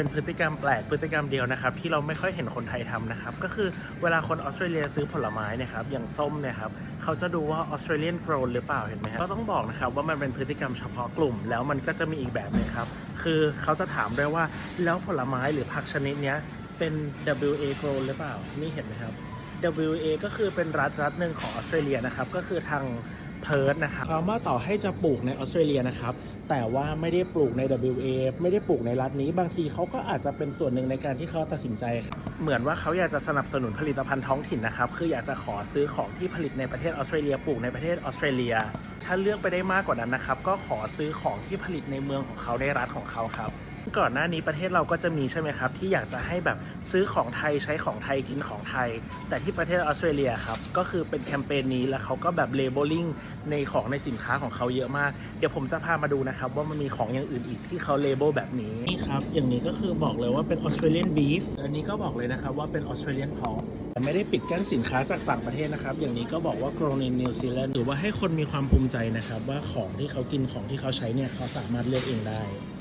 เป็นพฤติกรรมแปลกพฤติกรรมเดียวนะครับที่เราไม่ค่อยเห็นคนไทยทำนะครับก็คือเวลาคนออสเตรเลียซื้อผลไม้นะครับอย่างส้มเนี่ยครับเขาจะดูว่าออสเตรเลียนโกรนหรือเปล่าเห็นไหมครับก็ต้องบอกนะครับว่ามันเป็นพฤติกรรมเฉพาะกลุ่ม แล้วมันก็จะมีอีกแบบหนึงครับคือเขาจะถามด้วยว่าแล้วผลไม้หรือผักชนิดเนี้ยเป็น WA grown หรือเปล่านี่เห็นไหมครับ WA ก็คือเป็นรัฐรัฐหนึ่งของออสเตรเลียนะครับ ก็คือทาง เพิร์ธนะครับคำว่าต่อให้จะปลูกในออสเตรเลียนะครับ แต่ว่าไม่ได้ปลูกใน WA ไม่ได้ปลูกในรัฐนี้ บางทีเขาก็อาจจะเป็นส่วนหนึ่งในการที่เขาตัดสินใจ เหมือนว่าเขาอยากจะสนับสนุนผลิตภัณฑ์ท้องถิ่นนะครับ คืออยากจะขอซื้อของที่ผลิตในประเทศออสเตรเลียปลูกในประเทศออสเตรเลีย ถ้าเลือกไปได้มากกว่านั้นนะครับ ก็ขอซื้อของที่ผลิตในเมืองของเขาในรัฐของเขาครับ ก่อนหน้านี้ประเทศเราก็จะมีใช่ไหมครับ ที่อยากจะให้แบบซื้อของไทยใช้ของไทยกินของไทย แต่ที่ประเทศออสเตรเลียครับ ก็คือเป็นแคมเปญนี้แล้วเขาก็แบบเลเบลลิ่งในของในสินค้าของเขาเยอะมาก เดี๋ยวผมจะพามาดูนะครับ ว่ามันมีของอย่างอื่นอีกที่เขาเลเบลแบบนี้นี่ครับ อย่างนี้ก็คือบอกเลยว่าเป็นออสเตรเลียนบีฟอันนี้ก็บอกเลยนะครับว่าเป็นออสเตรเลียนพอแต่ไม่ได้ปิดกั้นสินค้าจากต่างประเทศนะครับ อย่างนี้ก็บอกว่า grown in New Zealand หรือว่าให้คนมีความภูมิใจนะครับ ว่าของที่เขากินของที่เขาใช้เนี่ยเขาสามารถเลือกเองได้